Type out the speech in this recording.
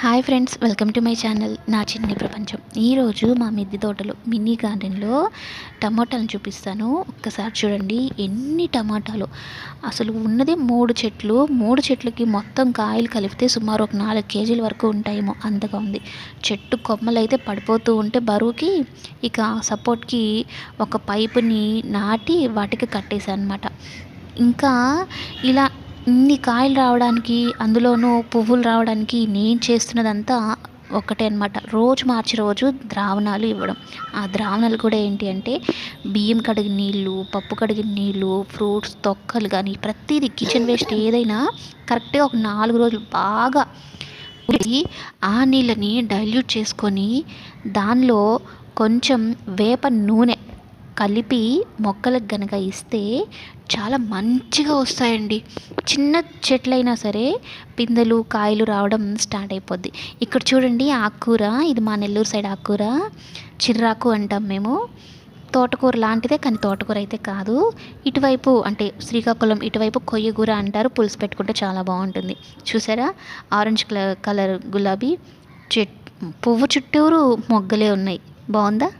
Hi friends welcome to my channel నా చిన్ని ప్రపంచం. ఈరోజు మా మిద్దె తోటలో మినీ గార్డెన్లో టమాటాలను చూపిస్తాను. ఒక్కసారి చూడండి ఎన్ని టమాటాలు. అసలు ఉన్నది మూడు చెట్లు. మూడు చెట్లకి మొత్తం కాయలు కలిపితే సుమారు ఒక నాలుగు కేజీల వరకు ఉంటాయేమో అంతగా ఉంది. చెట్టు కొమ్మలు అయితే పడిపోతూ ఉంటే బరువుకి ఇక సపోర్ట్కి ఒక పైపుని నాటి వాటికి కట్టేశాను అనమాట ఇంకా ఇలా ఇన్ని కాయలు రావడానికి అందులోనూ పువ్వులు రావడానికి నేను చేస్తున్నదంతా ఒక్కటే అనమాట రోజు మార్చి రోజు ద్రావణాలు ఇవ్వడం. ఆ ద్రావణాలు కూడా ఏంటి అంటే బియ్యం కడిగిన నీళ్ళు పప్పు కడిగిన నీళ్ళు ఫ్రూట్స్ తొక్కలు కానీ ప్రతిదీ కిచెన్ వేస్ట్ ఏదైనా కరెక్ట్గా ఒక నాలుగు రోజులు బాగా ఆ నీళ్ళని డైల్యూట్ చేసుకొని దానిలో కొంచెం వేప నూనె కలిపి మొక్కలకు గనక ఇస్తే చాలా మంచిగా వస్తాయండి. చిన్న చెట్లైనా సరే పిందెలు కాయలు రావడం స్టార్ట్ అయిపోద్ది. ఇక్కడ చూడండి ఆకుకూర ఇది మా నెల్లూరు సైడ్ ఆకుకూర. చిర్రాకు అంటాం మేము. తోటకూర లాంటిదే కానీ తోటకూర అయితే కాదు. ఇటువైపు అంటే శ్రీకాకుళం ఇటువైపు కొయ్యగూర అంటారు. పులుసు పెట్టుకుంటే చాలా బాగుంటుంది. చూసారా? ఆరెంజ్ కలర్ కలర్ గులాబీ చెట్ పువ్వు చుట్టూరు మొగ్గలే ఉన్నాయి. బాగుందా?